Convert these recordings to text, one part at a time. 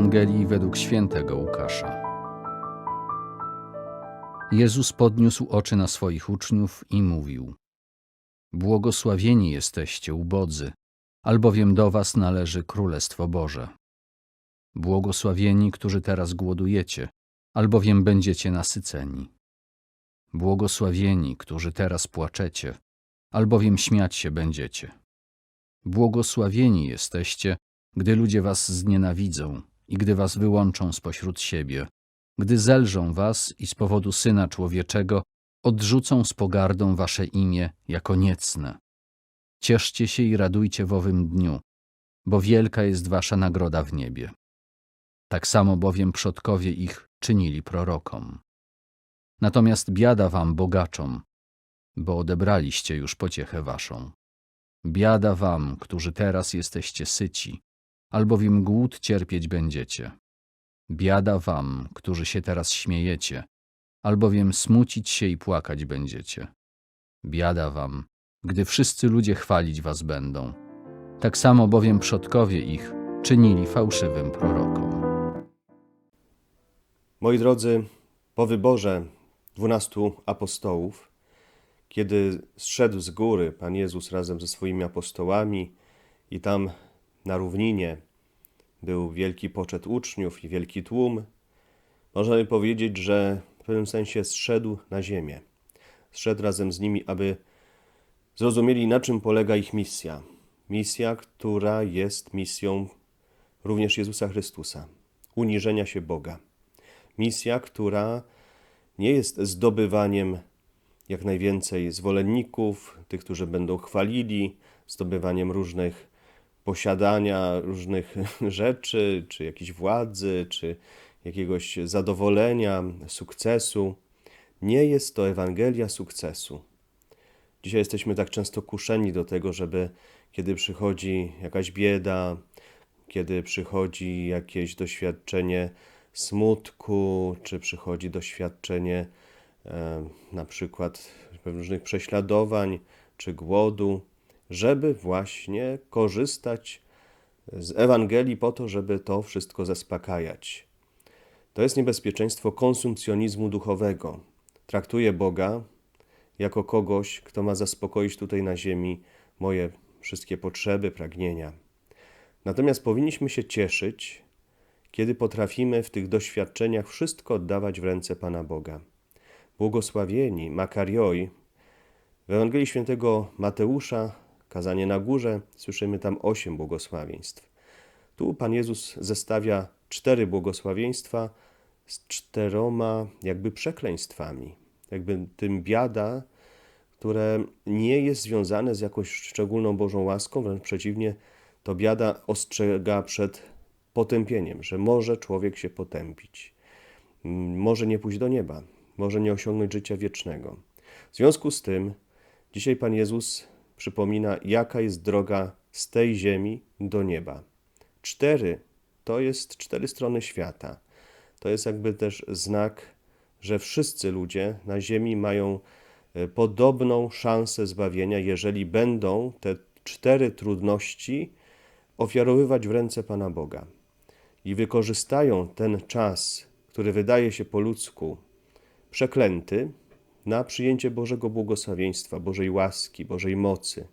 Ewangelii według świętego Łukasza. Jezus podniósł oczy na swoich uczniów i mówił: Błogosławieni jesteście ubodzy, albowiem do was należy Królestwo Boże. Błogosławieni, którzy teraz głodujecie, albowiem będziecie nasyceni. Błogosławieni, którzy teraz płaczecie, albowiem śmiać się będziecie. Błogosławieni jesteście, gdy ludzie was znienawidzą i gdy was wyłączą spośród siebie, gdy zelżą was i z powodu Syna Człowieczego odrzucą z pogardą wasze imię jako niecne. Cieszcie się i radujcie w owym dniu, bo wielka jest wasza nagroda w niebie. Tak samo bowiem przodkowie ich czynili prorokom. Natomiast biada wam, bogaczom, bo odebraliście już pociechę waszą. Biada wam, którzy teraz jesteście syci, albowiem głód cierpieć będziecie. Biada wam, którzy się teraz śmiejecie, albowiem smucić się i płakać będziecie. Biada wam, gdy wszyscy ludzie chwalić was będą. Tak samo bowiem przodkowie ich czynili fałszywym prorokom. Moi drodzy, po wyborze dwunastu apostołów, kiedy zszedł z góry Pan Jezus razem ze swoimi apostołami i tam na równinie był wielki poczet uczniów i wielki tłum, można by powiedzieć, że w pewnym sensie zszedł na ziemię. Zszedł razem z nimi, aby zrozumieli, na czym polega ich misja. Misja, która jest misją również Jezusa Chrystusa uniżenia się Boga. Misja, która nie jest zdobywaniem jak najwięcej zwolenników, tych, którzy będą chwalili, zdobywaniem różnych posiadania różnych rzeczy, czy jakiejś władzy, czy jakiegoś zadowolenia, sukcesu. Nie jest to Ewangelia sukcesu. Dzisiaj jesteśmy tak często kuszeni do tego, żeby kiedy przychodzi jakaś bieda, kiedy przychodzi jakieś doświadczenie smutku, czy przychodzi doświadczenie e, na przykład różnych prześladowań czy głodu, żeby właśnie korzystać z Ewangelii po to, żeby to wszystko zaspokajać. To jest niebezpieczeństwo konsumpcjonizmu duchowego. Traktuje Boga jako kogoś, kto ma zaspokoić tutaj na ziemi moje wszystkie potrzeby, pragnienia. Natomiast powinniśmy się cieszyć, kiedy potrafimy w tych doświadczeniach wszystko oddawać w ręce Pana Boga. Błogosławieni, Makarioi, w Ewangelii Świętego Mateusza, kazanie na górze, słyszymy tam osiem błogosławieństw. Tu Pan Jezus zestawia cztery błogosławieństwa z czteroma jakby przekleństwami, jakby tym biada, które nie jest związane z jakąś szczególną Bożą łaską, wręcz przeciwnie, to biada ostrzega przed potępieniem, że może człowiek się potępić, może nie pójść do nieba, może nie osiągnąć życia wiecznego. W związku z tym, dzisiaj Pan Jezus przypomina, jaka jest droga z tej ziemi do nieba. Cztery to jest cztery strony świata. To jest jakby też znak, że wszyscy ludzie na ziemi mają e, podobną szansę zbawienia, jeżeli będą te cztery trudności ofiarowywać w ręce Pana Boga i wykorzystają ten czas, który wydaje się po ludzku przeklęty, na przyjęcie Bożego błogosławieństwa, Bożej łaski, Bożej mocy.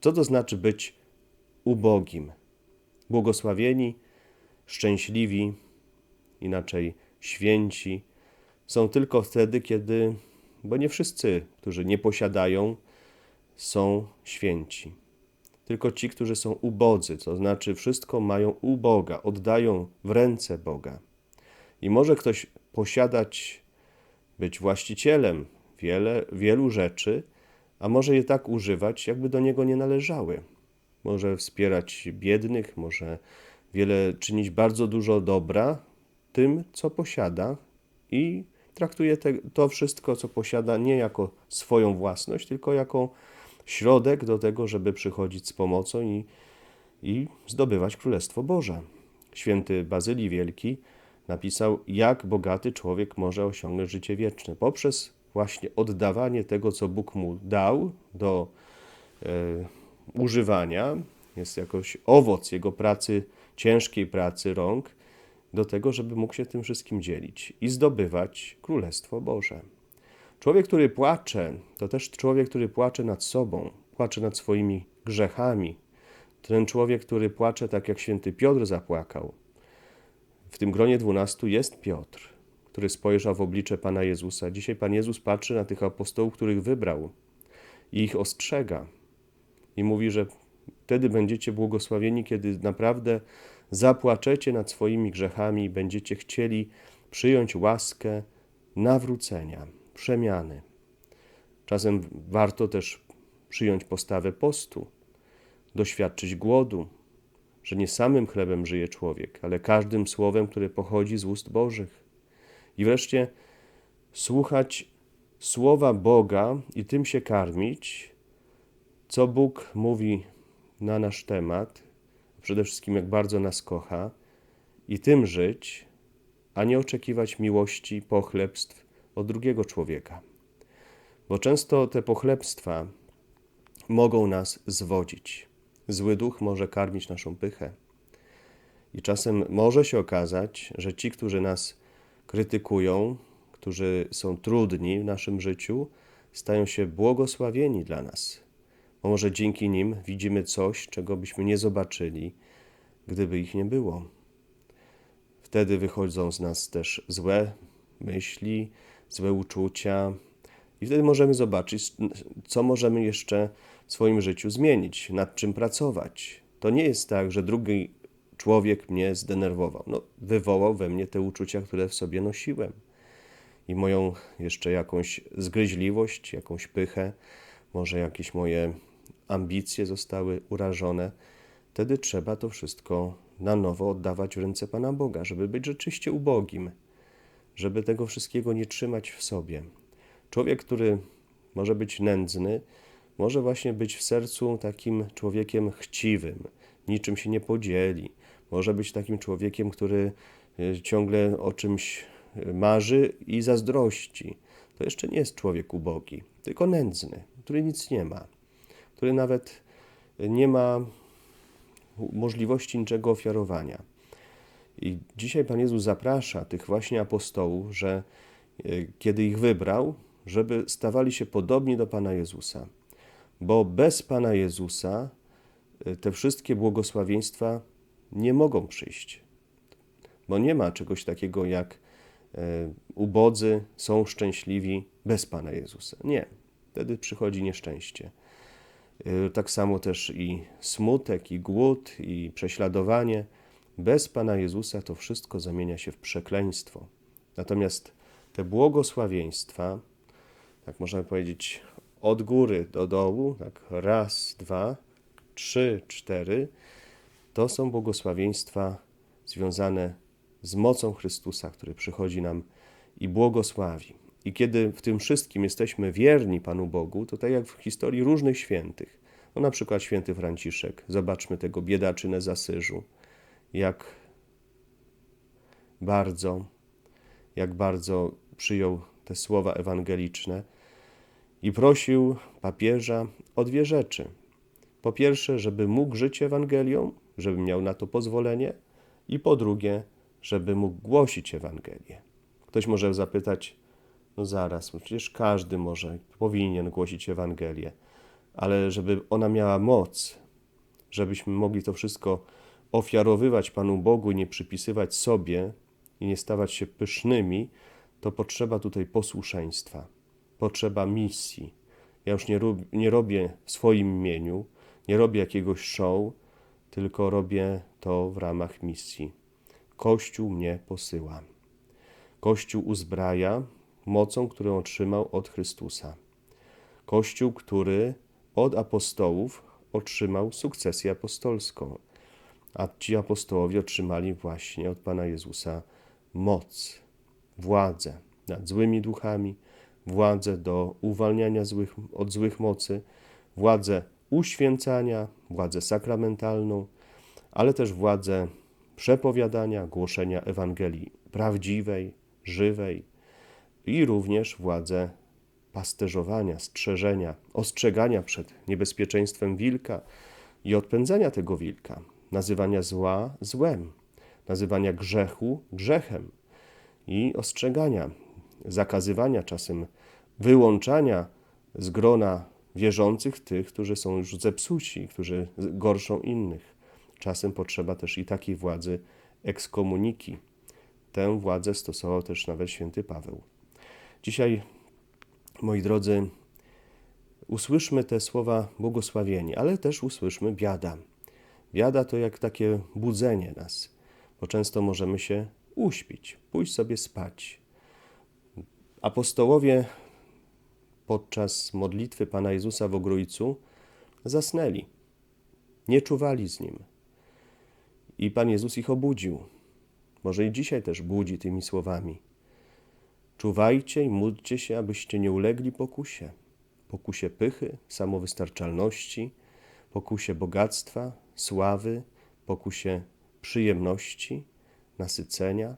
Co to znaczy być ubogim? Błogosławieni, szczęśliwi, inaczej święci, są tylko wtedy, kiedy, bo nie wszyscy, którzy nie posiadają, są święci tylko ci, którzy są ubodzy, to znaczy wszystko mają u Boga, oddają w ręce Boga. I może ktoś posiadać, być właścicielem wiele, wielu rzeczy, a może je tak używać, jakby do niego nie należały. Może wspierać biednych, może wiele czynić bardzo dużo dobra tym, co posiada i traktuje te, to wszystko, co posiada, nie jako swoją własność, tylko jako środek do tego, żeby przychodzić z pomocą i, i zdobywać Królestwo Boże. Święty Bazylii Wielki napisał, jak bogaty człowiek może osiągnąć życie wieczne. Poprzez właśnie oddawanie tego, co Bóg mu dał do e, używania, jest jakoś owoc jego pracy, ciężkiej pracy rąk, do tego, żeby mógł się tym wszystkim dzielić i zdobywać Królestwo Boże. Człowiek, który płacze, to też człowiek, który płacze nad sobą, płacze nad swoimi grzechami. Ten człowiek, który płacze tak jak święty Piotr zapłakał. W tym gronie dwunastu jest Piotr, który spojrzał w oblicze Pana Jezusa. Dzisiaj Pan Jezus patrzy na tych apostołów, których wybrał i ich ostrzega. I mówi, że wtedy będziecie błogosławieni, kiedy naprawdę zapłaczecie nad swoimi grzechami i będziecie chcieli przyjąć łaskę nawrócenia, przemiany. Czasem warto też przyjąć postawę postu, doświadczyć głodu, że nie samym chlebem żyje człowiek, ale każdym słowem, które pochodzi z ust Bożych. I wreszcie słuchać słowa Boga i tym się karmić, co Bóg mówi na nasz temat, przede wszystkim jak bardzo nas kocha, i tym żyć, a nie oczekiwać miłości, pochlebstw od drugiego człowieka. Bo często te pochlebstwa mogą nas zwodzić. Zły duch może karmić naszą pychę. I czasem może się okazać, że ci, którzy nas krytykują, którzy są trudni w naszym życiu, stają się błogosławieni dla nas. Bo może dzięki nim widzimy coś, czego byśmy nie zobaczyli, gdyby ich nie było. Wtedy wychodzą z nas też złe myśli, złe uczucia, i wtedy możemy zobaczyć, co możemy jeszcze w swoim życiu zmienić, nad czym pracować. To nie jest tak, że drugi człowiek mnie zdenerwował. No, wywołał we mnie te uczucia, które w sobie nosiłem. I moją jeszcze jakąś zgryźliwość, jakąś pychę, może jakieś moje ambicje zostały urażone. Wtedy trzeba to wszystko na nowo oddawać w ręce Pana Boga, żeby być rzeczywiście ubogim, żeby tego wszystkiego nie trzymać w sobie. Człowiek, który może być nędzny, może właśnie być w sercu takim człowiekiem chciwym, niczym się nie podzieli. Może być takim człowiekiem, który e, ciągle o czymś e, marzy i zazdrości. To jeszcze nie jest człowiek ubogi, tylko nędzny, który nic nie ma, który nawet nie ma możliwości niczego ofiarowania. I dzisiaj Pan Jezus zaprasza tych właśnie apostołów, że e, kiedy ich wybrał, żeby stawali się podobni do Pana Jezusa. Bo bez Pana Jezusa te wszystkie błogosławieństwa nie mogą przyjść. Bo nie ma czegoś takiego jak y, ubodzy są szczęśliwi bez Pana Jezusa. Nie. Wtedy przychodzi nieszczęście. Y, tak samo też i smutek, i głód, i prześladowanie. Bez Pana Jezusa to wszystko zamienia się w przekleństwo. Natomiast te błogosławieństwa, tak można powiedzieć, od góry do dołu, tak raz, dwa, trzy, cztery, to są błogosławieństwa związane z mocą Chrystusa, który przychodzi nam i błogosławi. I kiedy w tym wszystkim jesteśmy wierni Panu Bogu, to tak jak w historii różnych świętych, no na przykład święty Franciszek, zobaczmy tego biedaczynę z Asyżu, jak bardzo, jak bardzo przyjął te słowa ewangeliczne, i prosił papieża o dwie rzeczy. Po pierwsze, żeby mógł żyć Ewangelią, żeby miał na to pozwolenie, i po drugie, żeby mógł głosić Ewangelię. Ktoś może zapytać, no zaraz, no przecież każdy może, powinien głosić Ewangelię, ale żeby ona miała moc, żebyśmy mogli to wszystko ofiarowywać Panu Bogu i nie przypisywać sobie i nie stawać się pysznymi, to potrzeba tutaj posłuszeństwa potrzeba misji. Ja już nie, rob, nie robię w swoim imieniu, nie robię jakiegoś show, tylko robię to w ramach misji. Kościół mnie posyła. Kościół uzbraja mocą, którą otrzymał od Chrystusa. Kościół, który od apostołów otrzymał sukcesję apostolską, a ci apostołowie otrzymali właśnie od Pana Jezusa moc, władzę nad złymi duchami, władzę do uwalniania złych, od złych mocy, władzę uświęcania, władzę sakramentalną, ale też władzę przepowiadania, głoszenia Ewangelii prawdziwej, żywej i również władzę pasterzowania, strzeżenia, ostrzegania przed niebezpieczeństwem wilka i odpędzania tego wilka, nazywania zła złem. nazywania grzechu grzechem i ostrzegania, zakazywania, czasem wyłączania z grona wierzących tych, którzy są już zepsuci, którzy gorszą innych. Czasem potrzeba też i takiej władzy ekskomuniki. Tę władzę stosował też nawet święty Paweł. Dzisiaj, moi drodzy, usłyszmy te słowa błogosławieni, ale też usłyszmy biada. Biada to jak takie budzenie nas, bo często możemy się uśpić, pójść sobie spać. Apostołowie podczas modlitwy Pana Jezusa w Ogrójcu zasnęli, nie czuwali z Nim. I Pan Jezus ich obudził. Może i dzisiaj też budzi tymi słowami. Czuwajcie i módlcie się, abyście nie ulegli pokusie. Pokusie pychy, samowystarczalności, pokusie bogactwa, sławy, pokusie przyjemności, nasycenia.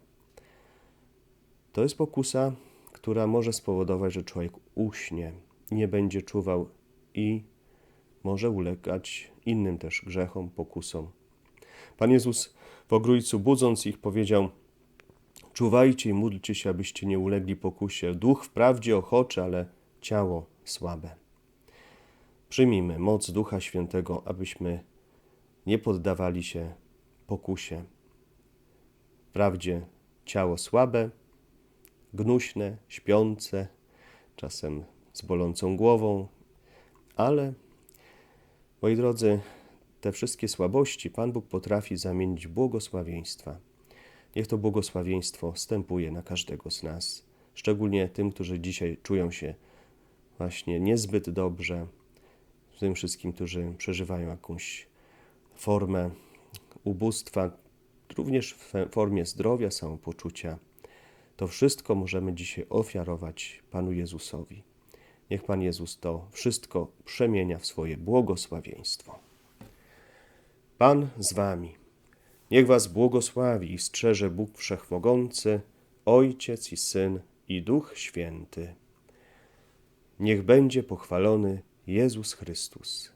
To jest pokusa, która może spowodować, że człowiek uśnie, nie będzie czuwał i może ulegać innym też grzechom, pokusom. Pan Jezus w ogrójcu budząc ich powiedział: Czuwajcie i módlcie się, abyście nie ulegli pokusie. Duch wprawdzie ochoczy, ale ciało słabe. Przyjmijmy moc Ducha Świętego, abyśmy nie poddawali się pokusie. Wprawdzie ciało słabe, gnuśne, śpiące, czasem z bolącą głową, ale, moi drodzy, te wszystkie słabości Pan Bóg potrafi zamienić w błogosławieństwa. Niech to błogosławieństwo stępuje na każdego z nas, szczególnie tym, którzy dzisiaj czują się właśnie niezbyt dobrze, tym wszystkim, którzy przeżywają jakąś formę ubóstwa, również w formie zdrowia, samopoczucia. To wszystko możemy dzisiaj ofiarować Panu Jezusowi. Niech Pan Jezus to wszystko przemienia w swoje błogosławieństwo. Pan z Wami. Niech Was błogosławi i strzeże Bóg Wszechmogący, Ojciec i Syn i Duch Święty. Niech będzie pochwalony Jezus Chrystus.